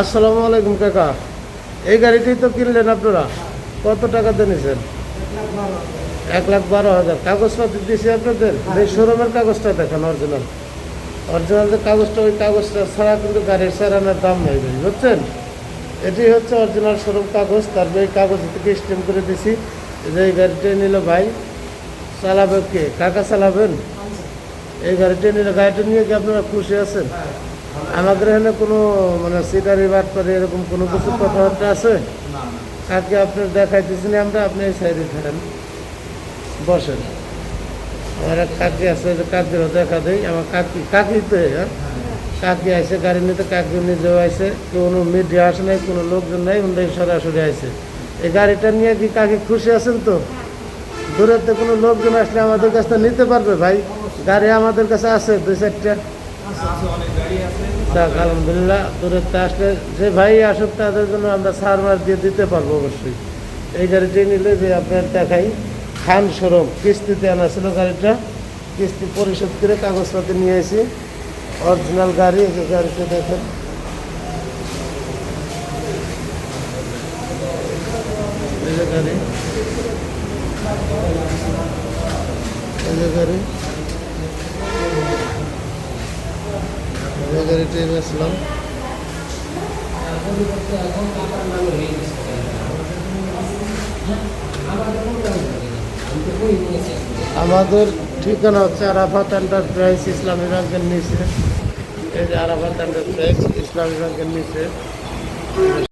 আসসালামু আলাইকুম, কাকা। এই গাড়িটি তো কিনলেন আপনারা? কত টাকা দিয়ে এক লাখ বারো হাজার। কাগজপত্র দিয়েছি আপনাদের? এই শোরুমের কাগজটা দেখেন অরিজিনাল অরিজিনাল যে কাগজটা, ওই কাগজটা ছাড়া কিন্তু গাড়ির সারানোর দাম নেই বুঝছেন? এটি হচ্ছে অরিজিনাল শোরুম কাগজ তারপরে এই কাগজ থেকে স্টেম করে দিছি। যে এই গাড়িটা নিল ভাই চালাবে কে? কাকা চালাবেন? এই গাড়িটা নিলে গাড়িটা নিয়ে কি আপনারা খুশি আছেন? আমাদের এখানে কোনো মানে সিটারি বাট করে এরকম কোনো কিছু কথাবার্তা আছে? কাকে আপনার দেখাইতেছি না আমরা আপনি এই সাইডে থাকেন। বসেন। আমার এক কাকি আছে কাকিরও দেখা দেই। আমার কাকি কাকি তো হ্যাঁ? কাকি আইসে গাড়ি নিতে কাকি নিজেও আইসে কোনো মিডিয়া আসে নাই কোনো লোকজন নাই উনি সরাসরি আইসে এই গাড়িটা নিয়ে কি কাকি খুশি আছেন তো? দূরের তো কোনো লোকজন আসলে আমাদের কাছ নিতে পারবে ভাই। গাড়ি আমাদের কাছে আছে দুই চারটা। যাক আলহামদুলিল্লাহ দূরের তো আসলে যে ভাই আসুক, তাদের জন্য আমরা সার দিয়ে দিতে পারব অবশ্যই। এই গাড়িটি নিলে যে আপনার দেখাই। খান সরম কিস্তিতে আনা ছিল গাড়িটা। কিস্তি পরিশোধ করে কাগজপত্র নিয়ে এসি অরিজিনাল গাড়ি, এই যে গাড়িটা দেখেন। গাড়ি। গাড়ি। গাড়িটা আমাদের ঠিকানা হচ্ছে আরাফাত এন্টারপ্রাইজ ইসলামী ব্যাংকের নিচে। এই যে আরাফাত এন্টারপ্রাইজ ইসলামী ব্যাংকের নিচে।